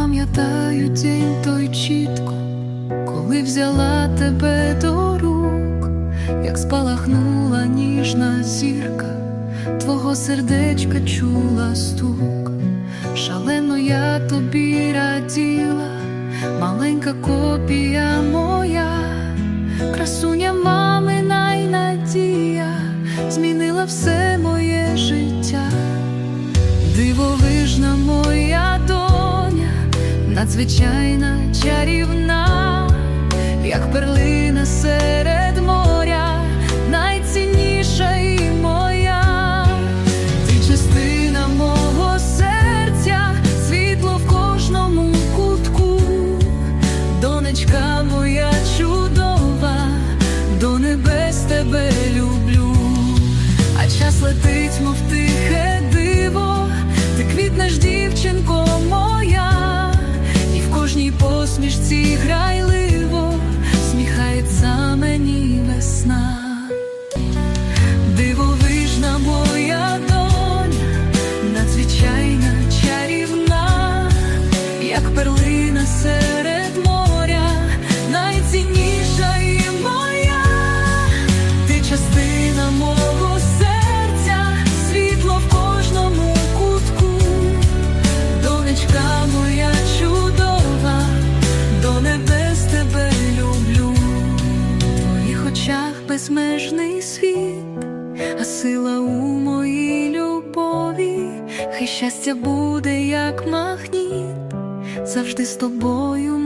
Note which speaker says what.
Speaker 1: Пам'ятаю день той чітко, коли взяла тебе до рук, як спалахнула ніжна зірка, твого сердечка чула стук. Шалено я тобі раділа, маленька копія моя, красуня мамина й надія, змінила все моє життя. Дивовижна моя надзвичайна чарівна, як перлина серед моря, найцінніша і моя, ти частина мого серця, світло в кожному кутку, донечка моя чудова, до небес тебе люблю, а час летить, мов тихе посмішці грайливо сміхається мені весна. Дивовижна моя доня, надзвичайна чарівна, як перлина серед безмежний світ а сила у моїй любові, хай щастя буде, як магніт, завжди з тобою.